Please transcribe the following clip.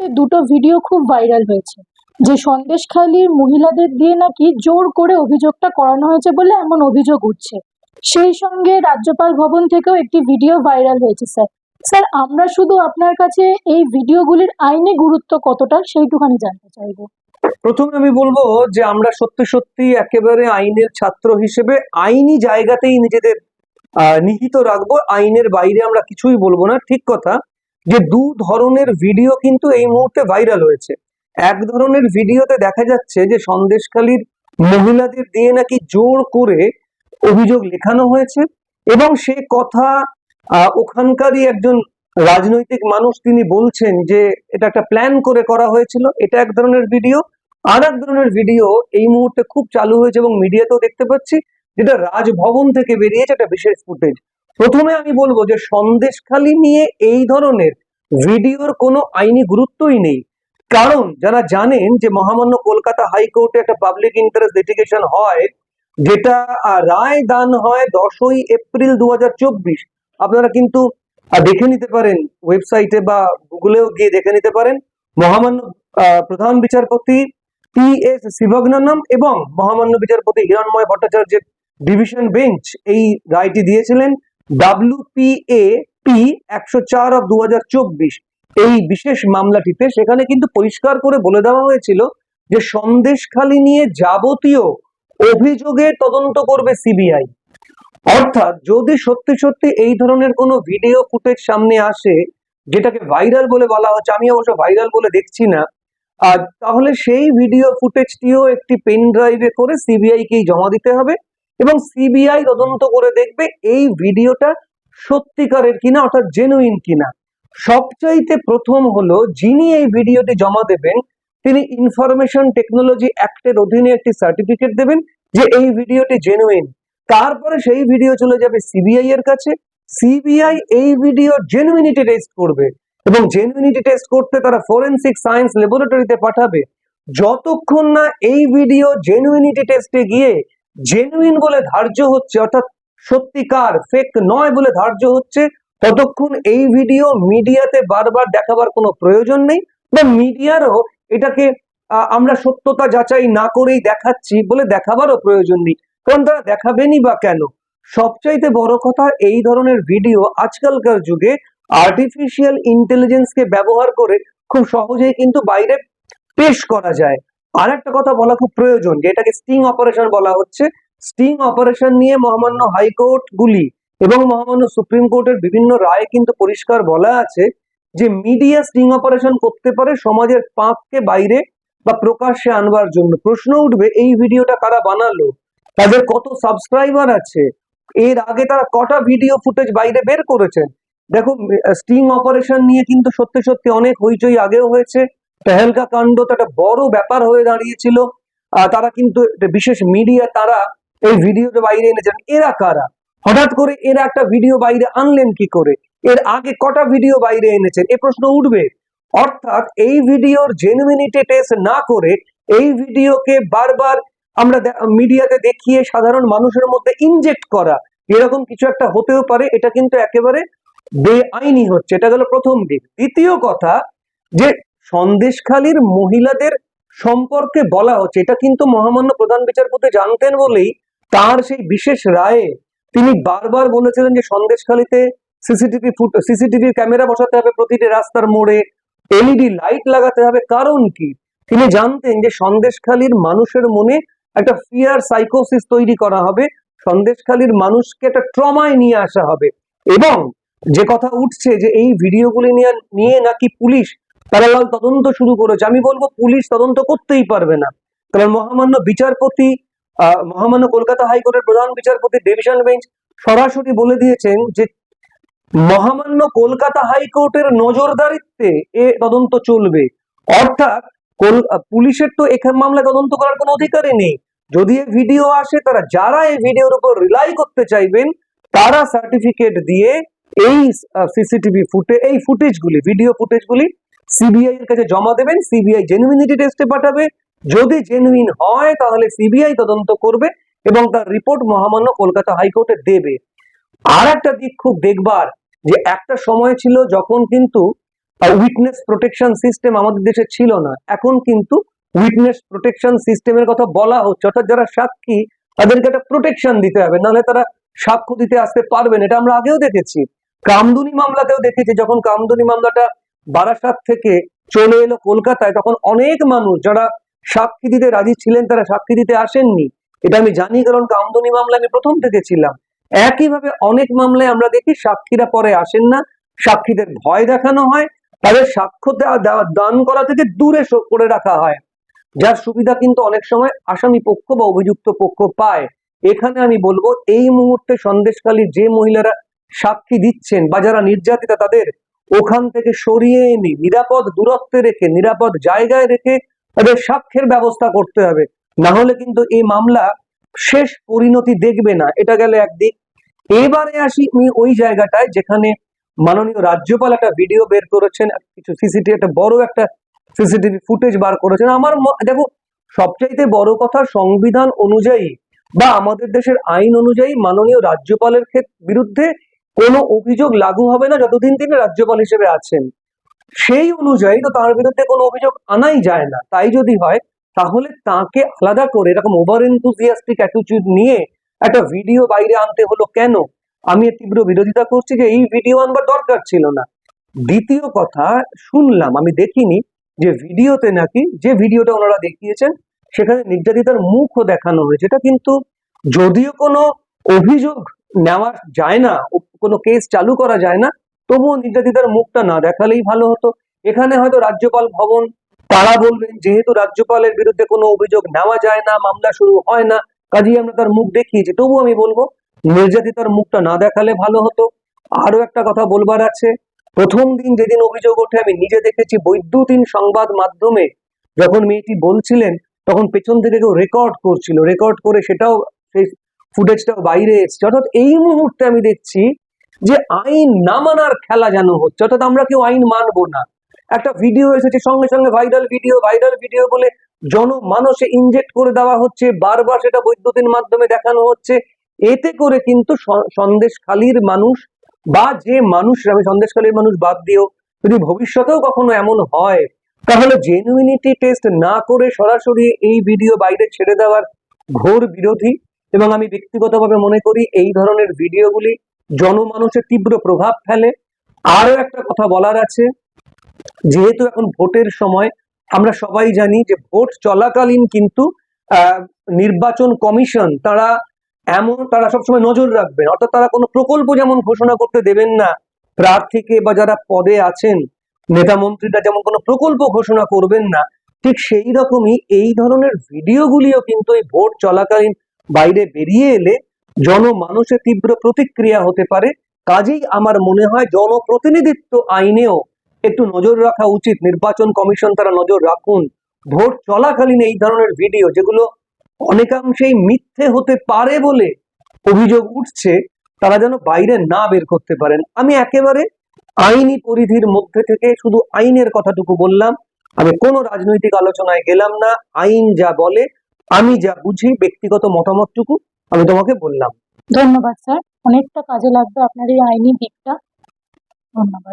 দুটো ভিডিও খুব ভাইরাল হয়েছে। যে সন্দেশখালীর মহিলাদের দিয়ে নাকি জোর করে অভিযোগটা করানো হয়েছে বলে এমন অভিযোগ উঠছে। সেই সঙ্গে রাজ্যপাল ভবন থেকেও একটি ভিডিও ভাইরাল হয়েছে, স্যার। স্যার, আমরা শুধু আপনার কাছে এই ভিডিওগুলির আইনি গুরুত্ব কতটা সেইটুখানি জানতে চাইব। প্রথমে আমি বলব যে আমরা সত্যি সত্যি একেবারে আইনের ছাত্র হিসেবে আইনি জায়গাতেই নিজেদের নিহিত রাখব। আইনের বাইরে আমরা কিছুই বলব না। ঠিক কথা। যে দু ধরনের ভিডিও কিন্তু এই মুহূর্তে ভাইরাল হয়েছে। এক ধরনের ভিডিওতে দেখা যাচ্ছে যে সন্দেশখালীর মহিলাদের দিয়ে নাকি জোর করে অভিযোগ লেখানো হয়েছে এবং সে কথা ওখানকারই একজন রাজনৈতিক মানুষ তিনি বলছেন যে এটা একটা প্ল্যান করে করা হয়েছিল, এটা এক ধরনের ভিডিও আর এক ধরনের ভিডিও এই মুহূর্তে খুব চালু হয়েছে এবং মিডিয়াতেও দেখতে পাচ্ছি, যেটা রাজভবন থেকে বেরিয়েছে একটা বিশেষ ফুটেজ প্রথমে আমি বলব যে সন্দেশখালি নিয়ে এই ধরনের ভিডিওর কোনো আইনি গুরুত্বই নেই। কারণ যারা জানেন যে মহামান্য কলকাতা হাইকোর্টে একটা পাবলিক ইন্টারেস্ট লিটিগেশন হয়, যেটা রায় দান হয় দশই এপ্রিল দু হাজার চব্বিশ। আপনারা কিন্তু দেখে নিতে পারেন ওয়েবসাইটে বা গুগলেও গিয়ে দেখে নিতে পারেন। মহামান্য প্রধান বিচারপতি পি এস শিবগ্ননম এবং মহামান্য বিচারপতি হিরণময় ভট্টাচার্যের ডিভিশন বেঞ্চ এই রায়টি দিয়েছিলেন। ডাব্লিউ পি একশো চার অফ দু এই বিশেষ মামলাটিতে সেখানে কিন্তু পরিষ্কার করে বলে দেওয়া হয়েছিল যে সন্দেশখালি নিয়ে যাবতীয় অভিযোগের তদন্ত করবে সিবিআই অর্থাৎ যদি সত্যি সত্যি এই ধরনের কোনো ভিডিও ফুটেজ সামনে আসে, যেটাকে ভাইরাল বলে বলা হচ্ছে, আমি অবশ্য ভাইরাল বলে দেখছি না, আর তাহলে সেই ভিডিও ফুটেজটিও একটি পেন ড্রাইভে করে সিবিআই কেই জমা দিতে হবে? এবং সিবিআই তদন্ত করে দেখবে এই ভিডিওটা সত্যিকারের কিনা অর্থাৎ জেনুইন কিনা। সবচাইতে প্রথম হলো যিনি এই ভিডিওটি জমা দেবেন, তিনি ইনফরমেশন টেকনোলজি অ্যাক্টের অধীনে একটি সার্টিফিকেট দেবেন যে এই ভিডিওটি জেনুইন তারপরে সেই ভিডিও চলে যাবে সিবিআই এর কাছে। সিবিআই এই ভিডিও জেনুইনিটি টেস্ট করবে এবং জেনুইনিটি টেস্ট করতে তারা ফরেনসিক সায়েন্স ল্যাবরেটরিতে পাঠাবে। যতক্ষণ না এই ভিডিও জেনুইনিটি টেস্টে গিয়ে জেনুইন বলে ধার্য হচ্ছে, অর্থাৎ সত্যিকার ফেক নয় বলে ধার্য হচ্ছে, ততক্ষণ এই ভিডিও মিডিয়াতে বারবার দেখাবার কোনো প্রয়োজন নেই বা মিডিয়ারও এটাকে আমরা সত্যতা যাচাই না করেই দেখাচ্ছি বলে দেখাবারও প্রয়োজন নেই। কারণ তারা দেখাবেনই বা কেন? সবচাইতে বড় কথা, এই ধরনের ভিডিও আজকালকার যুগে আর্টিফিশিয়াল ইন্টেলিজেন্সকে ব্যবহার করে খুব সহজেই কিন্তু বাইরে পেশ করা যায়। আর একটা কথা বলা খুব প্রয়োজন, যে এটাকে স্টিং অপারেশন বলা হচ্ছে। স্টিং অপারেশন নিয়ে মহামান্য হাইকোর্ট গুলি এবং মহামান্য সুপ্রিম কোর্টের বিভিন্ন রায় কিন্তু পরিষ্কার বলা আছে যে মিডিয়া স্টিং অপারেশন করতে পারে সমাজের পাঁককে বাইরে বা প্রকাশ্যে আনবার জন্য। প্রশ্ন উঠবে, এই ভিডিওটা কারা বানালো? তাদের কত সাবস্ক্রাইবার আছে? এর আগে তারা কটা ভিডিও ফুটেজ বাইরে বের করেছেন? দেখো স্টিং অপারেশন নিয়ে কিন্তু সত্যি সত্যি অনেক হইচই আগেও হয়েছে। পেহেলকা কাণ্ড তো একটা বড় ব্যাপার হয়ে দাঁড়িয়েছিল। তারা কিন্তু বিশেষ মিডিয়া তারা এই ভিডিওটা বাইরে এনেছেন। এরা কারা? হঠাৎ করে এরা একটা ভিডিও বাইরে আনলেন কি করে? এর আগে কটা ভিডিও বাইরে এনেছেন? এ প্রশ্ন উঠবে। অর্থাৎ এই ভিডিওর জেনুইনিটি টেস্ট না করে এই ভিডিওকে বারবার আমরা মিডিয়াতে দেখিয়ে সাধারণ মানুষের মধ্যে ইনজেক্ট করা, এরকম কিছু একটা হতেও পারে, এটা কিন্তু একেবারে বেআইনি হচ্ছে। এটা গেল প্রথম দিক। দ্বিতীয় কথা যে সন্দেশখালীর মহিলাদের সম্পর্কে বলা হচ্ছে। এটা কিন্তু মহামান্য প্রধান বিচারপতি জানতেন বলেই তার সেই বিশেষ রায়ে তিনি বারবার বলেছিলেন যে সন্দেশখালীতে সিসিটিভি ফুট, সিসিটিভি ক্যামেরা বসাতে হবে, প্রতিটি রাস্তার মোড়ে এলইডি লাইট লাগাতে হবে। কারণ কি? তিনি জানতেন যে সন্দেশখালীর মানুষের মনে একটা ফিয়ার সাইকোসিস তৈরি করা হবে। সন্দেশখালীর মানুষকে একটা ট্রমায় নিয়ে আসা হবে। এবং যে কথা উঠছে যে এই ভিডিওগুলি নিয়ে নিয়ে নাকি পুলিশ প্যারালাল তদন্ত শুরু করেছে। আমি বলব পুলিশ তদন্ত করতেই পারবে না। কারণ মহামান্য বিচারপতি মহামান্য কলকাতা হাইকোর্টের প্রধান বিচারপতি ডিভিশন বেঞ্চ সরাসরি বলে দিয়েছেন যে মহামান্য কলকাতা হাইকোর্টের নজরদারিত্বে এ তদন্ত চলবে। অর্থাৎ পুলিশের তো এখানে মামলায় তদন্ত করার কোনো অধিকারই নেই। যদি এই ভিডিও আসে, তারা যারা এই ভিডিওর উপর রিলাই করতে চাইবেন, তারা সার্টিফিকেট দিয়ে এই সিসিটিভি ফুটে, এই ফুটেজগুলি, ভিডিও ফুটেজগুলি সিবিআই এর কাছে জমা দেবেন সিবিআই জেনুইনিটি টেস্টে পাঠাবে, যদি জেনুইন হয়, তাহলে সিবিআই তদন্ত করবে এবং তার রিপোর্ট মহামান্য কলকাতা হাইকোর্টে দেবে। আর একটা দিক খুব দেখবার, যে একটা সময় ছিল যখন কিন্তু উইটনেস প্রোটেকশন সিস্টেম আমাদের দেশে ছিল না। এখন কিন্তু উইটনেস প্রোটেকশন সিস্টেমের কথা বলা হচ্ছে, অর্থাৎ যারা সাক্ষী, তাদেরকে একটা প্রোটেকশন দিতে হবে, নাহলে তারা সাক্ষ্য দিতে আসতে পারবেন এটা আমরা আগেও দেখেছি। কামদুনি মামলাতেও দেখেছি, যখন কামদুনি মামলাটা বারাসাত থেকে চলে এলো কলকাতায়, তখন অনেক মানুষ যারা সাক্ষী দিতে রাজি ছিলেন, তারা সাক্ষী দিতে আসেননি। এটা আমি জানি, কারণ কামদুনি মামলা আমি প্রথম থেকে ছিলাম। একইভাবে অনেক মামলায় আমরা দেখি সাক্ষীরা পরে আসেন না, সাক্ষীদের ভয় দেখানো হয়, তাদের সাক্ষ্য দান করা থেকে দূরে করে রাখা হয়। যার সুবিধা কিন্তু অনেক সময় আসামি পক্ষ বা অভিযুক্ত পক্ষ পায়। এখানে আমি বলব, এই মুহূর্তে সন্দেশকালী যে মহিলারা সাক্ষী দিচ্ছেন বা যারা নির্যাতিতা তাদের ওখান থেকে সরিয়ে এনে নিরাপদ দূরত্বে রেখে, নিরাপদ জায়গায় রেখে তাদের সাক্ষ্যের ব্যবস্থা করতে হবে। না হলে কিন্তু এই মামলা শেষ পরিণতি দেখবে না, এটা গেলে একদিক। এবারে আসি আমি ওই জায়গাটায় যেখানে মাননীয় রাজ্যপাল একটা ভিডিও বের করেছেন কিছু সিসিটিভি, একটা বড় একটা সিসিটিভি ফুটেজ বার করেছেন। আমার দেখো, সবচাইতে বড় কথা সংবিধান অনুযায়ী বা আমাদের দেশের আইন অনুযায়ী মাননীয় রাজ্যপালের বিরুদ্ধে কোনো অভিযোগ লাগু হবে না যতদিন তিনি রাজ্যপাল হিসেবে আছেন। সেই অনুযায়ী তো তার বিরুদ্ধে কোনো অভিযোগ আনাই যায় না। তাই যদি হয়, তাহলে তাকে আলাদা করে এরকম ওভার এনথুজিয়াস্টিক অ্যাটিটিউড নিয়ে একটা ভিডিও বাইরে আনতে হলো কেন? আমি তীব্র বিরোধিতা করছি যে এই ভিডিও আনবার দরকার ছিল না। দ্বিতীয় কথা, শুনলাম, আমি দেখিনি যে ভিডিওতে নাকি যে ভিডিওটা ওনারা দেখিয়েছেন, সেখানে নির্যাতিতার মুখও দেখানো হয়েছে। এটা কিন্তু যদিও কোনো অভিযোগ নেওয়া যায় না কোনো কেস চালু করা যায় না, তবুও নির্যাতিতার মুখটা না দেখালেই ভালো হতো। এখানে হয়তো রাজ্যপাল ভবন, তারা বলবেন যেহেতু রাজ্যপালের বিরুদ্ধে কোনো অভিযোগ নেওয়া যায় না, মামলা শুরু হয় না কাজেই আমরা তার মুখ দেখিয়েছি তবু আমি বলব নির্যাতিতার মুখটা না দেখালে ভালো হতো। আরও একটা কথা বলবার আছে, প্রথম দিন যেদিন অভিযোগ ওঠে, আমি নিজে দেখেছি বৈদ্যুতিন সংবাদ মাধ্যমে যখন মেয়েটি বলছিলেন, তখন পেছন থেকে কেউ রেকর্ড করছিল। রেকর্ড করে সেটাও, সেই ফুটেজটাও বাইরে এসছে। অর্থাৎ এই মুহূর্তে আমি দেখছি যে আইন না মানার খেলা যেন হচ্ছে, অর্থাৎ আমরা কেউ আইন মানবো না। একটা ভিডিও এসেছে, সঙ্গে সঙ্গে ভাইরাল ভিডিও ভাইরাল ভিডিও বলে জনমানসে ইনজেক্ট করে দেওয়া হচ্ছে, বারবার সেটা বৈদ্যুতিন মাধ্যমে দেখানো হচ্ছে। এতে করে কিন্তু সন্দেশখালীর মানুষ বা যে মানুষ আমি সন্দেশখালীর মানুষ বাদ দিও যদি ভবিষ্যতেও কখনো এমন হয়, তাহলে জেনুইনিটি টেস্ট না করে সরাসরি এই ভিডিও বাইরে ছেড়ে দেওয়ার ঘোর বিরোধী। এবং আমি ব্যক্তিগতভাবে মনে করি এই ধরনের ভিডিওগুলি জনমানুষের তীব্র প্রভাব ফেলে। আরও একটা কথা বলার আছে, যেহেতু এখন ভোটের সময়, আমরা সবাই জানি যে ভোট চলাকালীন কিন্তু নির্বাচন কমিশন তারা এমন, তারা সবসময় নজর রাখবেন। অর্থাৎ তারা কোনো প্রকল্প যেমন ঘোষণা করতে দেবেন না, প্রার্থীকে বা যারা পদে আছেন, নেতা মন্ত্রীরা যেমন কোনো প্রকল্প ঘোষণা করবেন না, ঠিক সেই রকমই এই ধরনের ভিডিওগুলিও কিন্তু এই ভোট চলাকালীন বাইরে বেরিয়ে এলে জনমানুষের তীব্র প্রতিক্রিয়া হতে পারে, কাজেই আমার মনে হয় জনপ্রতিনিধিত্ব আইনেও একটু নজর রাখা উচিত। নির্বাচন কমিশন তারা নজর রাখুন। ভোট চলাকালীন এই ধরনের ভিডিও যেগুলো অনেকাংশেই মিথ্যে হতে পারে বলে অভিযোগ উঠছে, তারা যেন বাইরে না বের করতে পারেন। আমি একেবারে আইনি পরিধির মধ্যে থেকে শুধু আইনের কথাটুকু বললাম। আমি কোনো রাজনৈতিক আলোচনায় গেলাম না। আইন যা বলে, আমি যা বুঝি, ব্যক্তিগত মতামতটুকু আমি তোমাকে বললাম। ধন্যবাদ স্যার। অনেকটা কাজে লাগবে আপনার এই আইনি দিকটা। ধন্যবাদ।